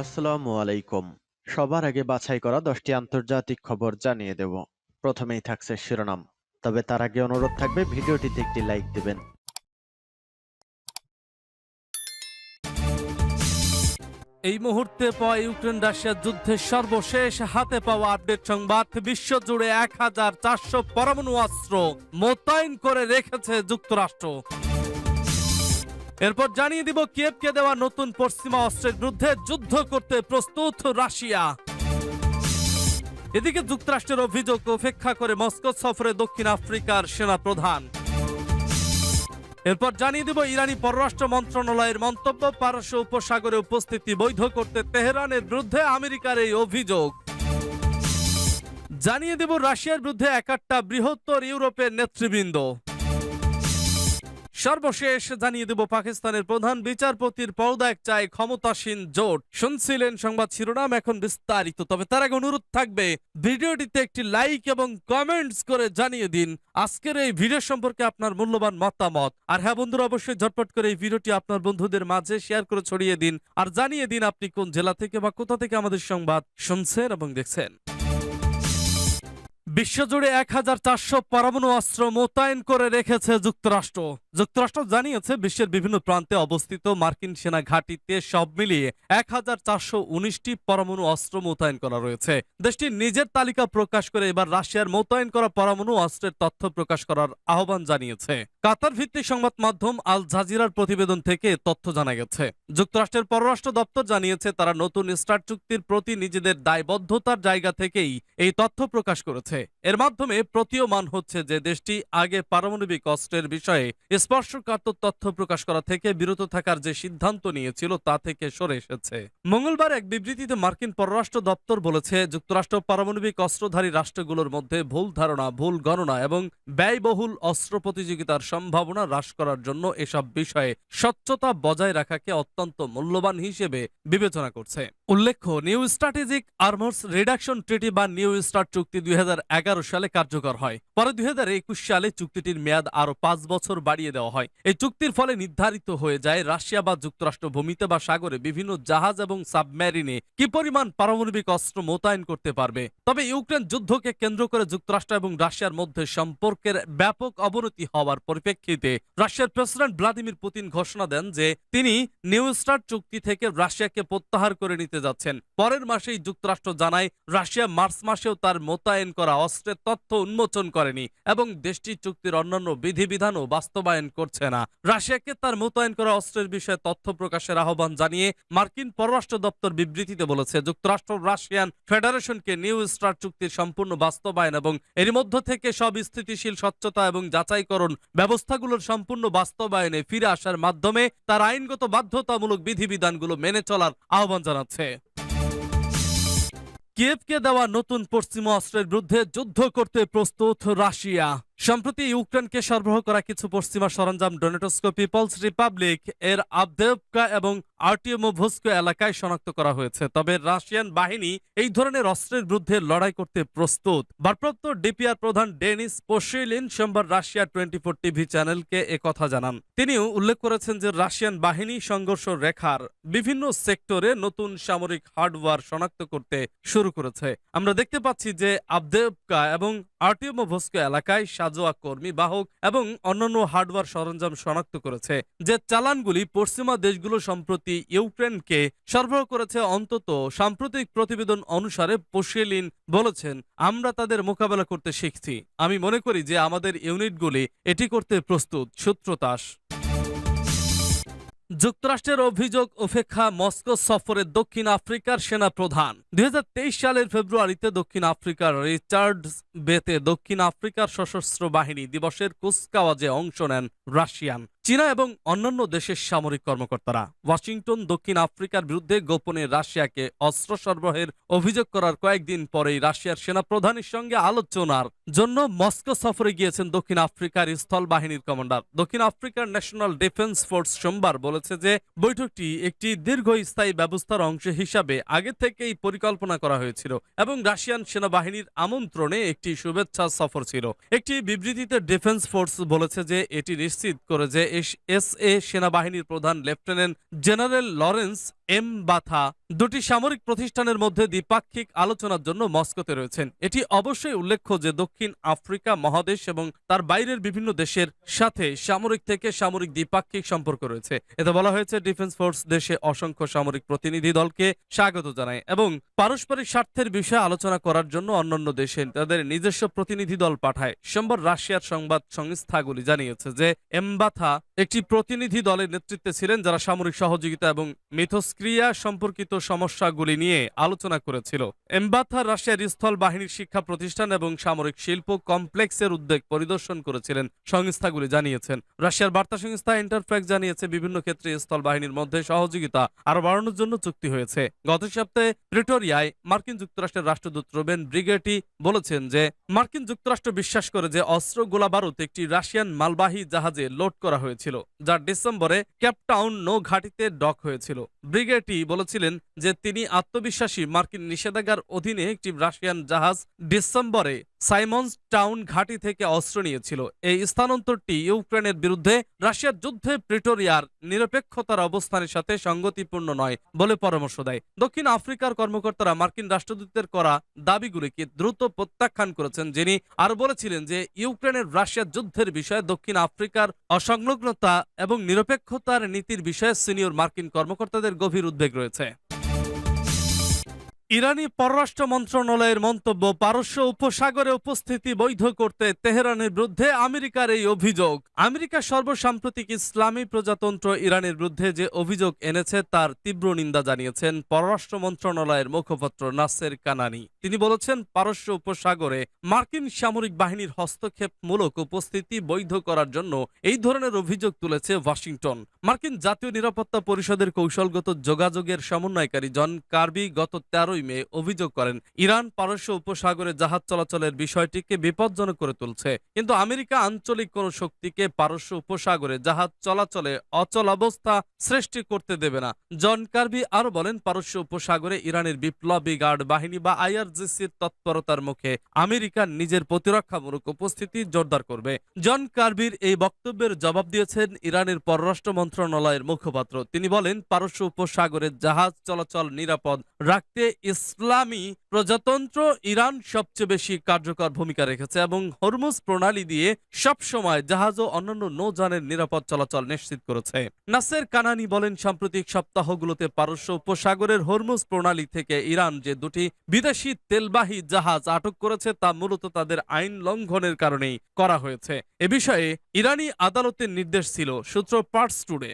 আসসালামু আলাইকুম। সবার আগে বাছাই করা দশটি আন্তর্জাতিক খবর জানিয়ে দেব। প্রথমেই থাকছে শিরোনাম। তবে তার আগে অনুরোধ থাকবে, ভিডিওটিতে একটি লাইক দিবেন। এই মুহূর্তে পাওয়া ইউক্রেন রাশিয়ার যুদ্ধের সর্বশেষ হাতে পাওয়া আপডেট সংবাদ, বিশ্বজুড়ে এক হাজার চারশো পরমাণু অস্ত্র মোতায়েন করে রেখেছে যুক্তরাষ্ট্র। এরপর জানিয়ে দিব কিয়েভকে দেওয়া নতুন পশ্চিমা অস্ত্রের বিরুদ্ধে যুদ্ধ করতে প্রস্তুত রাশিয়া। এদিকে যুক্তরাষ্ট্রের অভিযোগ উপেক্ষা করে মস্কো সফরে দক্ষিণ আফ্রিকার সেনা প্রধান এরপর জানিয়ে দিব ইরানি পররাষ্ট্র মন্ত্রণালয়ের মন্তব্য, পারস্য উপসাগরে উপস্থিতি বৈধ করতে তেহরানের বিরুদ্ধে আমেরিকার এই অভিযোগ। জানিয়ে দেব রাশিয়ার বিরুদ্ধে একাট্টা বৃহত্তর ইউরোপের নেতৃবৃন্দ। সর্বশেষ জানিয়ে দেব পাকিস্তানের প্রধান বিচারপতির পদত্যাগ চায় ক্ষমতাসীন জোট। শুনছিলেন সংবাদ শিরোনাম, এখন বিস্তারিত। তবে তার আগে অনুরোধ থাকবে, ভিডিওটিতে একটি লাইক এবং কমেন্টস করে জানিয়ে দিন। আজকের এই ভিডিও সম্পর্কে আপনার মূল্যবান মতামত। আর হ্যাঁ বন্ধুরা, অবশ্যই ঝটপট করে এই ভিডিওটি আপনার বন্ধুদের মাঝে শেয়ার করে ছড়িয়ে দিন। আর জানিয়ে দিন আপনি কোন জেলা থেকে বা কোথা থেকে আমাদের সংবাদ শুনছেন এবং দেখছেন। বিশ্বজুড়ে এক হাজার চারশো পরমাণু অস্ত্র মোতায়েন করে রেখেছে যুক্তরাষ্ট্র। যুক্তরাষ্ট্র জানিয়েছে বিশ্বের বিভিন্ন প্রান্তে অবস্থিত মার্কিন সেনা ঘাঁটিতে সব মিলিয়ে এক হাজার চারশো উনিশটি পরমাণু অস্ত্র মোতায়েন করা রয়েছে। দেশটি নিজের তালিকা প্রকাশ করে এবার রাশিয়ার মোতায়েন করা পরমাণু অস্ত্রের তথ্য প্রকাশ করার আহ্বান জানিয়েছে। কাতার ভিত্তিক সংবাদ মাধ্যম আল জাজিরার প্রতিবেদন থেকে তথ্য জানা গেছে। যুক্তরাষ্ট্রের পররাষ্ট্র দপ্তর জানিয়েছে, তারা নতুন স্টার্ট চুক্তির প্রতি নিজেদের দায়বদ্ধতার জায়গা থেকেই এই তথ্য প্রকাশ করেছে। এর মাধ্যমে প্রতীয়মান হচ্ছে যে দেশটি আগে পারমাণবিক অস্ত্রের বিষয়ে স্পর্শকাতর তথ্য প্রকাশ করা থেকে বিরত থাকার যে সিদ্ধান্ত নিয়েছিল তা থেকে সরে এসেছে। মঙ্গলবার এক বিবৃতিতে মার্কিন পররাষ্ট্র দপ্তর বলেছে, যুক্তরাষ্ট্র পারমাণবিক অস্ত্রধারী রাষ্ট্রগুলোর মধ্যে ভুল ধারণা, ভুল গণনা এবং ব্যয়বহুল অস্ত্র প্রতিযোগিতার সম্ভাবনা হ্রাস করার জন্য এসব বিষয়ে স্বচ্ছতা বজায় রাখাকে অত্যন্ত মূল্যবান হিসেবে বিবেচনা করছে। উল্লেখ্য, new strategic arms reduction treaty বা নিউ স্টার চুক্তি দুই হাজার সালে কার্যকর হয়। পরে দুই হাজার একুশ সালে চুক্তিটির মেয়াদ আরও পাঁচ বছর বাড়িয়ে দেওয়া হয়। এই চুক্তির ফলে নির্ধারিত হয়ে যায় রাশিয়া বা যুক্তরাষ্ট্র ভূমিতে বা সাগরে বিভিন্ন জাহাজ এবং সাবমেরিনে কি পরিমাণ পারমাণবিক অস্ত্র মোতায়েন করতে পারবে। তবে ইউক্রেন যুদ্ধকে কেন্দ্র করে যুক্তরাষ্ট্র এবং রাশিয়ার মধ্যে সম্পর্কের ব্যাপক অবনতি হওয়ার পরিপ্রেক্ষিতে রাশিয়ার প্রেসিডেন্ট ভ্লাদিমির পুতিন ঘোষণা দেন যে তিনি নিউ স্টার্ট চুক্তি থেকে রাশিয়াকে প্রত্যাহার করে নিতে যাচ্ছেন। পরের মাসেই যুক্তরাষ্ট্র জানায়, রাশিয়া মার্চ মাসেও তার মোতায়েন করা অস্ত্রের তথ্য উন্মোচন করেনি এবং দেশটি চুক্তির অন্যান্য বিধিবিধানও বাস্তবায়ন করছে না। রাশিয়াকে তার মোতায়েন করা অস্ত্রের বিষয়ে তথ্য প্রকাশের আহ্বান জানিয়ে মার্কিন পররাষ্ট্র দপ্তর বিবৃতিতে বলেছে, যুক্তরাষ্ট্র, রাশিয়ান ফেডারেশনকে নিউ স্টার চুক্তির সম্পূর্ণ বাস্তবায়ন এবং এর মধ্য থেকে সব স্থিতিশীল, স্বচ্ছতা এবং যাচাইকরণ ব্যবস্থাগুলোর সম্পূর্ণ বাস্তবায়নে ফিরে আসার মাধ্যমে তার আইনগত বাধ্যতামূলক বিধিবিধানগুলো মেনে চলার আহ্বান জানাচ্ছে। কিয়েভকে দেওয়া নতুন পশ্চিম অস্ত্রের বিরুদ্ধে যুদ্ধ করতে প্রস্তুত রাশিয়া। সম্প্রতি ইউক্রেনকে সরবরাহ করা কিছু পশ্চিমা সরঞ্জাম ডোনেটস্কো পিপলস রিপাবলিক এর আবদেবকা এবং আর্টিওমোভস্কো এলাকায় শনাক্ত করা হয়েছে। তবে রাশিয়ান বাহিনী এই ধরনের অস্ত্রের বিরুদ্ধে লড়াই করতে প্রস্তুত। ভারপ্রাপ্ত ডিপিআর প্রধান ডেনিস পোশেলিন সোমবার রাশিয়া টোয়েন্টি ফোর টিভি চ্যানেলকে কথা জানান। তিনিও উল্লেখ করেছেন যে রাশিয়ান বাহিনী সংঘর্ষ রেখার বিভিন্ন সেক্টরে নতুন সামরিক হার্ডওয়্যার শনাক্ত করতে শুরু করেছে। আমরা দেখতে পাচ্ছি যে আবদেবকা এবং আর্টিওমোভস্কো এলাকায় সাজোয়া কর্মী, বাহক এবং অন্যান্য হার্ডওয়্যার সরঞ্জাম শনাক্ত করেছে, যে চালানগুলি পশ্চিমা দেশগুলো সম্প্রতি ইউক্রেনকে সরবরাহ করেছে অন্তত সাম্প্রতিক প্রতিবেদন অনুসারে পোশেলিন বলেছেন, আমরা তাদের মোকাবেলা করতে শিখছি। আমি মনে করি যে আমাদের ইউনিটগুলি এটি করতে প্রস্তুত। সূত্রতাস। যুক্তরাষ্ট্রের অভিযোগ উপেক্ষা মস্কো সফরে দক্ষিণ আফ্রিকার সেনা প্রধান। দুই হাজার তেইশ সালের ফেব্রুয়ারিতে দক্ষিণ আফ্রিকার রিচার্ডস বেতে দক্ষিণ আফ্রিকার সশস্ত্র বাহিনী দিবসের কুচকাওয়াজে অংশ নেন রাশিয়ান। চীনা এবং অন্যান্য দেশের সামরিক কর্মকর্তারা ওয়াশিংটন, দক্ষিণ আফ্রিকার বিরুদ্ধে গোপনে রাশিয়াকে অস্ত্র সরবরাহের অভিযোগ করার কয়েকদিন পরেই রাশিয়ার সেনা প্রধানের সঙ্গে আলোচনার জন্য মস্কো সফরে গিয়েছেন দক্ষিণ আফ্রিকার স্থল বাহিনীর কমান্ডার। দক্ষিণ আফ্রিকার ন্যাশনাল ডিফেন্স ফোর্স সোমবার বলেছে যে, বৈঠকটি একটি দীর্ঘস্থায়ী ব্যবস্থার অংশ হিসাবে আগে থেকেই পরিকল্পনা করা হয়েছিল এবং রাশিয়ান সেনাবাহিনীর আমন্ত্রণে একটি শুভেচ্ছা সফর ছিল। একটি বিবৃতিতে ডিফেন্স ফোর্স বলেছে যে, এটি নিশ্চিত করে যে এস এ সেনাবাহিনীর প্রধান lieutenant general Lawrence M Mbatha দুটি সামরিক প্রতিষ্ঠানের মধ্যে দ্বিপাক্ষিক আলোচনার জন্য মস্কোতে রয়েছেন। এটি অবশ্যই উল্লেখ্য যে দক্ষিণ আফ্রিকা মহাদেশ এবং তার বাইরের বিভিন্ন দেশের সাথে সামরিক থেকে সামরিক দ্বিপাক্ষিক সম্পর্ক রয়েছে। এতে বলা হয়েছে, ডিফেন্স ফোর্স দেশে অসংখ্য সামরিক প্রতিনিধি দলকে স্বাগত জানায় এবং পারস্পরিক স্বার্থের বিষয়ে আলোচনা করার জন্য অন্যান্য দেশে তাদের নিজস্ব প্রতিনিধি দল পাঠায়। সোমবার রাশিয়ার সংবাদ সংস্থাগুলি জানিয়েছে যে এমবাথা একটি প্রতিনিধি দলের নেতৃত্বে ছিলেন যারা সামরিক সহযোগিতা এবং মিথস্ক্রিয়া সম্পর্কিত সমস্যাগুলি নিয়ে আলোচনা করেছিল। এমবাথা রাশিয়ার স্থল বাহিনীর শিক্ষা প্রতিষ্ঠান এবং সামরিক শিল্প কমপ্লেক্সের উদ্যোগ পরিদর্শন করেছিলেন, সংস্থাগুলি জানিয়েছেন। রাশিয়ার বার্তা সংস্থা ইন্টারফ্যাক্স জানিয়েছে, বিভিন্ন ক্ষেত্রে স্থল বাহিনীর মধ্যে সহযোগিতা আরও বাড়ানোর জন্য চুক্তি হয়েছে। গত সপ্তাহে প্রিটোরিয়ায় মার্কিন যুক্তরাষ্ট্রের রাষ্ট্রদূত রোবেন ব্রিগেটি বলেছেন যে, মার্কিন যুক্তরাষ্ট্র বিশ্বাস করে যে অস্ত্র গোলা বারুদ একটি রাশিয়ান মালবাহী জাহাজে লোড করা হয়েছিল, যা ডিসেম্বরে ক্যাপটাউন নৌ ঘাটিতে ডক হয়েছিল। ব্রিগেটি বলেছিলেন যে তিনি আত্মবিশ্বাসী মার্কিন নিষেধাজ্ঞার অধীনে একটি রাশিয়ান জাহাজ ডিসেম্বরে সাইমন্স টাউন ঘাঁটি থেকে অস্ত্র নিয়েছিল। এই স্থানান্তরটি ইউক্রেনের বিরুদ্ধে রাশিয়ার যুদ্ধে প্রিটোরিয়ার নিরপেক্ষতার অবস্থানের সাথে সঙ্গতিপূর্ণ নয় বলে পরামর্শ দেয়। দক্ষিণ আফ্রিকার কর্মকর্তারা মার্কিন রাষ্ট্রদূতের করা দাবিগুলিকে দ্রুত প্রত্যাখ্যান করেছেন, যিনি আর বলেছিলেন যে ইউক্রেনের রাশিয়ার যুদ্ধের বিষয়ে দক্ষিণ আফ্রিকার অসংলগ্নতা এবং নিরপেক্ষতার নীতির বিষয়ে সিনিয়র মার্কিন কর্মকর্তাদের গভীর উদ্বেগ রয়েছে। ইরানি পররাষ্ট্র মন্ত্রণালয়ের মন্তব্য, পারস্য উপসাগরে উপস্থিতি বৈধ করতে তেহরানের বিরুদ্ধে আমেরিকার এই অভিযোগ। আমেরিকা সর্বসাম্প্রতিক ইসলামী প্রজাতন্ত্র ইরানের বিরুদ্ধে যে অভিযোগ এনেছে, তার তীব্র নিন্দা জানিয়েছেন পররাষ্ট্র মন্ত্রণালয়ের মুখপাত্র নাসের কানানি। তিনি বলেছেন, পারস্য উপসাগরে মার্কিন সামরিক বাহিনীর হস্তক্ষেপমূলক উপস্থিতি বৈধ করার জন্য এই ধরনের অভিযোগ তুলেছে ওয়াশিংটন। মার্কিন জাতীয় নিরাপত্তা পরিষদের কৌশলগত যোগাযোগের সমন্বয়কারী জন কার্বি গত তেরোই মে অভিযোগ করেন, ইরান পারস্য উপসাগরে জাহাজ চলাচলের বিষয়টিকে বিপজ্জনক করে তুলছে। কিন্তু আমেরিকা আঞ্চলিক কোন শক্তিকে পারস্য উপসাগরে জাহাজ চলাচলে অচল অবস্থা সৃষ্টি করতে দেবে না। জন কার্বি আরও বলেন, পারস্য উপসাগরে ইরানের বিপ্লবী গার্ড বাহিনী বা আইআরজিসির তৎপরতার মুখে আমেরিকা নিজের প্রতিরক্ষামূলক উপস্থিতি জোরদার করবে। জন কার্বির এই বক্তব্যের জবাব দিয়েছেন ইরানের পররাষ্ট্র মন্ত্রণালয়ের মুখপাত্র। তিনি বলেন, পারস্য উপসাগরে জাহাজ চলাচল নিরাপদ রাখতে ইসলামী প্রজাতন্ত্র ইরান সবচেয়ে বেশি কার্যকর ভূমিকা রেখেছে এবং হরমুজ প্রণালী দিয়ে সব সময় জাহাজ ও অন্যান্য নৌযানের নিরাপদ চলাচল নিশ্চিত করেছে। নাসের কানানি বলেন, সাম্প্রতিক সপ্তাহগুলোতে পারস্য উপসাগরের হরমুজ প্রণালী থেকে ইরান যে দুটি বিদেশি তেলবাহী জাহাজ আটক করেছে তা মূলত তাদের আইন লঙ্ঘনের কারণেই করা হয়েছে। এ বিষয়ে ইরানি আদালতের নির্দেশ ছিল, সূত্র পার্টস টুডে।